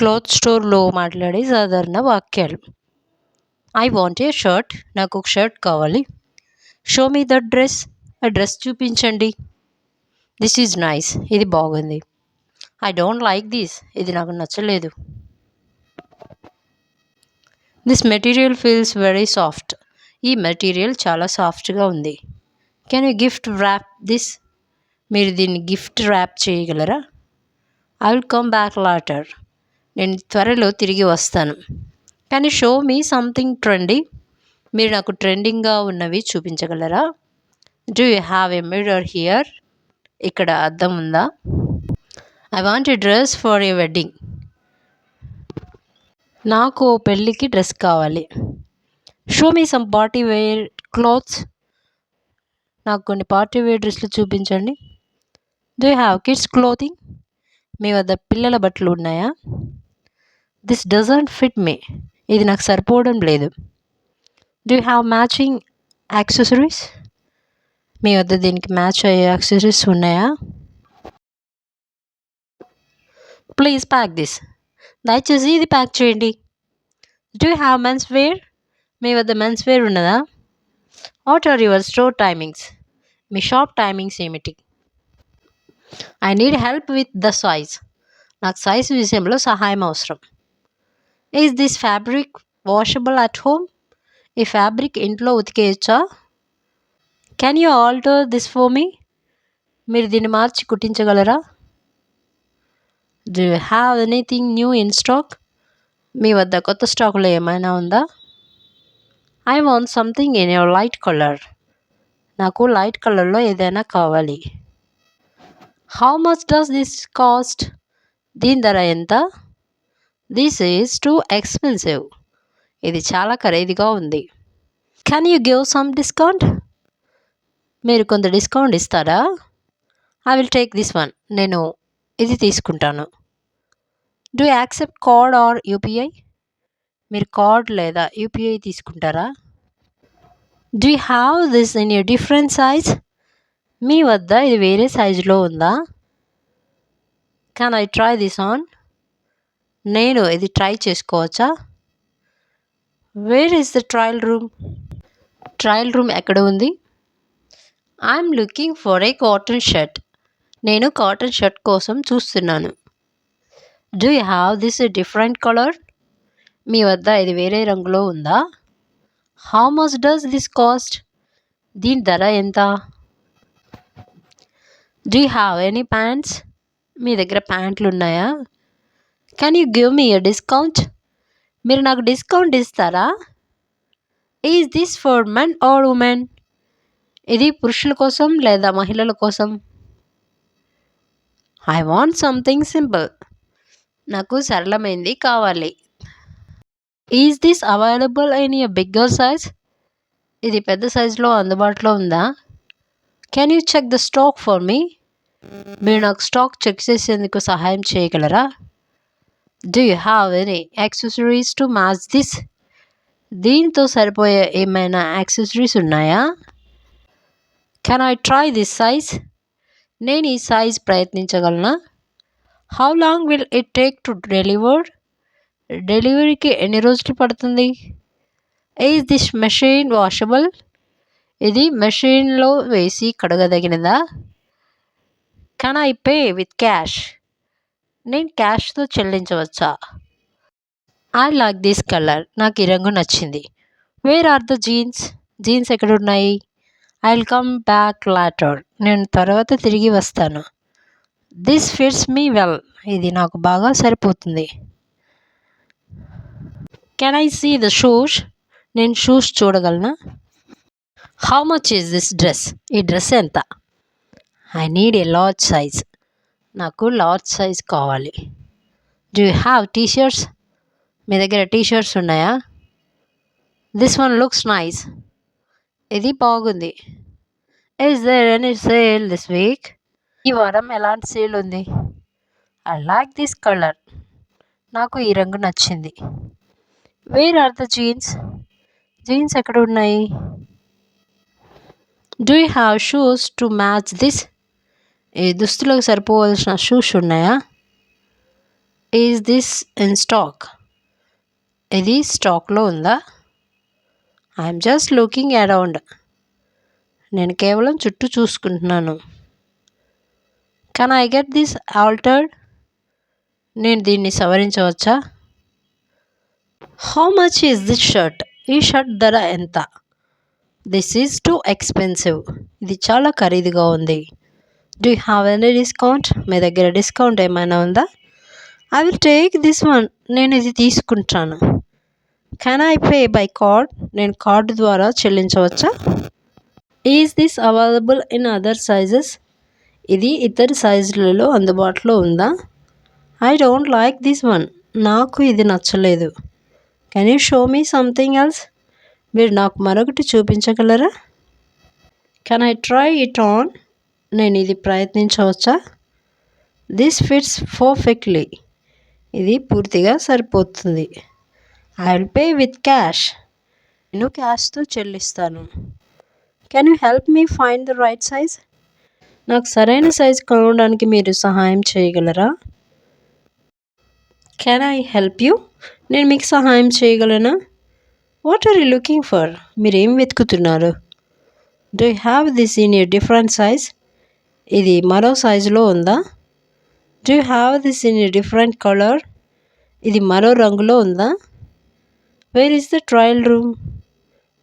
Cloth స్టోర్లో మాట్లాడే సాధారణ వాక్యాలు. ఐ వాంట్ ఏ షర్ట్ నాకు ఒక షర్ట్ కావాలి. షో మీ ద డ్రెస్ ఆ డ్రెస్ చూపించండి. దిస్ ఈజ్ నైస్ ఇది బాగుంది. ఐ డోంట్ లైక్ దిస్ ఇది నాకు నచ్చలేదు. This material feels very soft ఈ మెటీరియల్ చాలా సాఫ్ట్గా ఉంది. Can you gift wrap this మీరు దీన్ని గిఫ్ట్ ర్యాప్ చేయగలరా? I will come back later నేను త్వరలో తిరిగి వస్తాను. కానీ షో మీ సంథింగ్ ట్రెండీ? మీరు నాకు ట్రెండింగ్గా ఉన్నవి చూపించగలరా? Do you have a mirror here ఇక్కడ అద్దం ఉందా? I want a dress for a wedding నాకు ఓ పెళ్ళికి డ్రెస్ కావాలి. Show me some party wear clothes నాకు కొన్ని పార్టీ వేర్ డ్రెస్లు చూపించండి. Do you have kids clothing మీ వద్ద పిల్లల బట్టలు ఉన్నాయా? దిస్ డజంట్ ఫిట్ మీ ఇది నాకు సరిపోవడం లేదు. డూ హ్యావ్ మ్యాచింగ్ యాక్సెసరీస్ మీ వద్ద దీనికి మ్యాచ్ అయ్యే యాక్సెసరీస్ ఉన్నాయా? ప్లీజ్ ప్యాక్ దిస్ దయచేసి ఇది ప్యాక్ చేయండి. డూ హ్యావ్ మెన్స్ వేర్ మీ వద్ద మెన్స్ వేర్ ఉన్నదా? What are your store timings me shop timings ఏమిటి? I need help with the size నాకు సైజ్ విషయంలో సహాయం అవసరం. Is this fabric washable at home ఈ ఫ్యాబ్రిక్ ఇంట్లో ఉతికేయచ్చా? Can you alter this for me మీరు దీన్ని మార్చి కుట్టించగలరా? Do have anything new in stock మీ వద్ద కొత్త స్టాకులో ఏమైనా ఉందా? I want something in your light colour నాకు లైట్ కలర్లో ఏదైనా కావాలి. How much does this cost దీని ధర ఎంత? దిస్ ఈజ్ టూ ఎక్స్పెన్సివ్ ఇది చాలా ఖరీదుగా ఉంది. Can you give some discount మీరు కొంత డిస్కౌంట్ ఇస్తారా? I will take this one నేను ఇది తీసుకుంటాను. Do accept card or UPI మీరు కార్డ్ లేదా యూపీఐ తీసుకుంటారా? Do have this in you different size మీ వద్ద ఇది వేరే సైజులో ఉందా? Can I try this on నేను ఇది ట్రై చేసుకోవచ్చా? Where is the trial room trial room ఎక్కడ ఉంది? I'm looking for a cotton shirt నేను కాటన్ షర్ట్ కోసం చూస్తున్నాను. Do you have this different colour మీ వద్ద ఇది వేరే రంగులో ఉందా? How much does this cost దీని ధర ఎంత? Do you have any pants మీ దగ్గర ప్యాంట్లు ఉన్నాయా? Can you give me a discount మీరు నాకు డిస్కౌంట్ ఇస్తారా? Is this for men or women ఇది పురుషుల కోసం లేదా మహిళల కోసం? ఐ వాంట్ సంథింగ్ సింపుల్ నాకు సరళమైంది కావాలి. Is this available in a bigger size ఇది పెద్ద సైజులో అందుబాటులో ఉందా? Can you check the stock for me మీరు నాకు స్టాక్ చెక్ చేసేందుకు సహాయం చేయగలరా? Do you have any accessories to match this దీంతో సరిపోయే ఏమైనా యాక్సెసరీస్ ఉన్నాయా? Can I try this size నేను ఈ size ప్రయత్నించగలనా? How long will it take to deliver డెలివరీకి ఎన్ని రోజులు పడుతుంది? ఈజ్ దిస్ మెషిన్ వాషబుల్ ఇది మెషిన్లో వేసి కడగదగినదా? Can I pay with cash నేను క్యాష్తో చెల్లించవచ్చా? I like this colour. నాకు ఈ రంగు నచ్చింది. Where are the jeans? Jeans ఎక్కడ ఉన్నాయి I will come back later నేను తర్వాత తిరిగి వస్తాను. This fits me well. ఇది నాకు బాగా సరిపోతుంది. Can I see the shoes? నేను shoes చూడగలనా? How much is this dress? ఈ డ్రెస్ ఎంత? I need a large size. నాకు లార్జ్ సైజ్ కావాలి. Do you have T shirts మీ దగ్గర టీ షర్ట్స్ ఉన్నాయా? దిస్ వన్ లుక్స్ నైస్ ఇది బాగుంది. Is there any sale this week ఈ వారం ఎలాంటి సేల్ ఉంది? ఐ లైక్ దిస్ కలర్ నాకు ఈ రంగు నచ్చింది. Where are the jeans jeans ఎక్కడ ఉన్నాయి? Do you have shoes to match this ఈ దుస్తులకు సరిపోవలసిన షూస్ ఉన్నాయా? ఈజ్ దిస్ ఇన్ స్టాక్ ఇది స్టాక్లో ఉందా? ఐఎమ్ జస్ట్ లుకింగ్ అరౌండ్ నేను కేవలం చుట్టూ చూసుకుంటున్నాను. Can I get this altered నేను దీన్ని సవరించవచ్చా? How much is this shirt ఈ షర్ట్ ధర ఎంత? దిస్ ఈజ్ టూ ఎక్స్పెన్సివ్ ఇది చాలా ఖరీదుగా ఉంది. డూ హ్యావ్ ఎనీ డిస్కౌంట్ మీ దగ్గర డిస్కౌంట్ ఏమైనా ఉందా? I will take this one నేను ఇది తీసుకుంటాను. Can I pay by card నేను కార్డు ద్వారా చెల్లించవచ్చా? Is this available in other sizes ఇది ఇతర సైజులలో అందుబాటులో ఉందా? I don't like this one నాకు ఇది నచ్చలేదు. Can you show me something else మీరు నాకు మరొకటి చూపించగలరా? Can I try it on నేను ఇది ప్రయత్నించవచ్చా? దిస్ ఫిట్స్ పర్ఫెక్ట్లీ ఇది పూర్తిగా సరిపోతుంది. I will pay with cash నేను క్యాష్తో చెల్లిస్తాను. Can you help me find the right size నాకు సరైన సైజ్ కొనడానికి మీరు సహాయం చేయగలరా? కెన్ ఐ హెల్ప్ యూ నేను మీకు సహాయం చేయగలనా? What are you looking for మీరు ఏం వెతుకుతున్నారు? Do have this in a different size ఇది మరో సైజులో ఉందా? Do have this in different colour ఇది మరో రంగులో ఉందా? Where is the trial room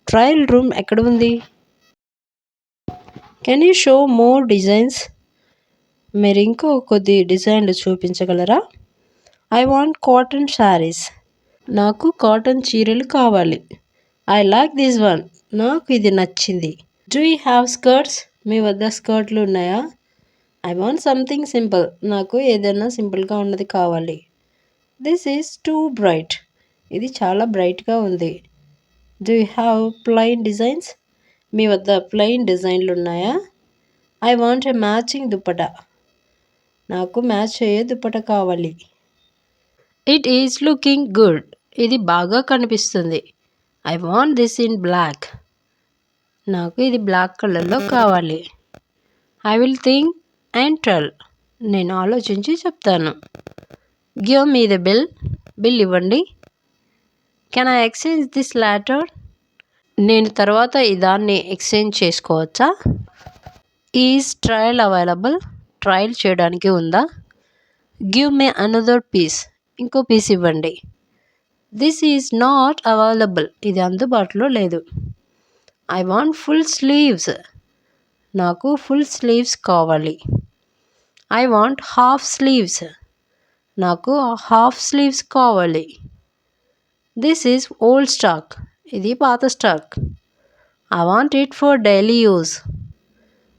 trial room ఎక్కడ ఉంది? Can you show more designs మీరు ఇంకో కొద్ది డిజైన్లు చూపించగలరా? ఐ వాంట్ కాటన్ శారీస్ నాకు కాటన్ చీరలు కావాలి. ఐ లైక్ దిస్ వన్ నాకు ఇది నచ్చింది. డూ యూ హ్యావ్ స్కర్ట్స్ మీ వద్ద స్కర్ట్లు ఉన్నాయా? ఐ వాంట్ సంథింగ్ సింపుల్ నాకు ఏదైనా సింపుల్గా ఉన్నది కావాలి. దిస్ ఈజ్ టూ బ్రైట్ ఇది చాలా బ్రైట్గా ఉంది. Do you have plain designs మీ వద్ద ప్లెయిన్ డిజైన్లు ఉన్నాయా? I want a matching dupatta. నాకు మ్యాచ్ అయ్యే దుప్పట కావాలి. ఇట్ ఈజ్ లుకింగ్ గుడ్ ఇది బాగా కనిపిస్తుంది. I want this in black నాకు ఇది బ్లాక్ కలర్లో కావాలి. I will think and tell నేను ఆలోచించి చెప్తాను. Give me the bill bill ఇవ్వండి. Can I exchange this later నేను తర్వాత దాన్ని ఎక్స్చేంజ్ చేసుకోవచ్చా? ఈజ్ ట్రయల్ అవైలబుల్ ట్రయల్ చేయడానికి ఉందా? గివ్ మే అనదర్ పీస్ ఇంకో పీస్ ఇవ్వండి. దిస్ ఈజ్ నాట్ అవైలబుల్ ఇది అందుబాటులో లేదు. ఐ వాంట్ ఫుల్ స్లీవ్స్ నాకు ఫుల్ స్లీవ్స్ కావాలి. ఐ వాంట్ హాఫ్ స్లీవ్స్ నాకు హాఫ్ స్లీవ్స్ కావాలి. దిస్ ఈజ్ ఓల్డ్ స్టాక్ ఇది పాత stock I want it for daily use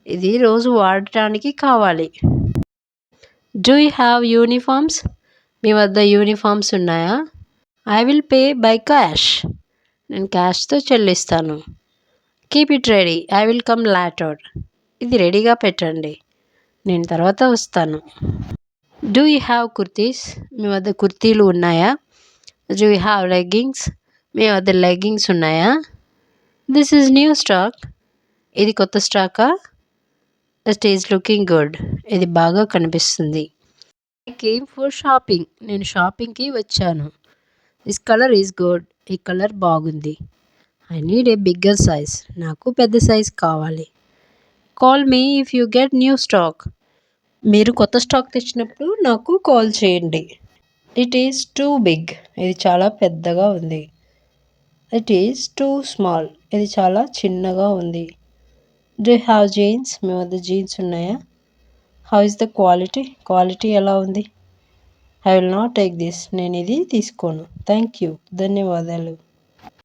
ఇది రోజు వాడటానికి కావాలి. డూ యూ హ్యావ్ యూనిఫామ్స్ మీ వద్ద యూనిఫామ్స్ ఉన్నాయా? I will pay by cash నేను క్యాష్తో చెల్లిస్తాను. Keep it ready I will come later ఇది రెడీగా పెట్టండి. నేను తర్వాత వస్తాను. డూ యూ హ్యావ్ కుర్తీస్ మీ వద్ద కుర్తీలు ఉన్నాయా? డూ యూ హ్యావ్ లెగ్గింగ్స్ మీ వద్ద లెగ్గింగ్స్ ఉన్నాయా? దిస్ ఈజ్ న్యూ స్టాక్ ఇది కొత్త స్టాకా ఇట్ ఈజ్ లుకింగ్ గుడ్ ఇది బాగా కనిపిస్తుంది. ఐ కేమ్ ఫర్ షాపింగ్ నేను షాపింగ్కి వచ్చాను. దిస్ కలర్ ఈజ్ గుడ్ ఈ కలర్ బాగుంది. I need a bigger size నాకు పెద్ద సైజ్ కావాలి. Call me if you get new stock మీరు కొత్త స్టాక్ తెచ్చినప్పుడు నాకు కాల్ చేయండి. ఇట్ ఈస్ టూ బిగ్ ఇది చాలా పెద్దగా ఉంది. ఇట్ ఈస్ టూ స్మాల్ ఇది చాలా చిన్నగా ఉంది. డూ హ్యావ్ జీన్స్ మీ వద్ద జీన్స్ ఉన్నాయా? How is the quality quality ఎలా ఉంది? I will not take this నేను ఇది తీసుకోను. థ్యాంక్ యూ ధన్యవాదాలు.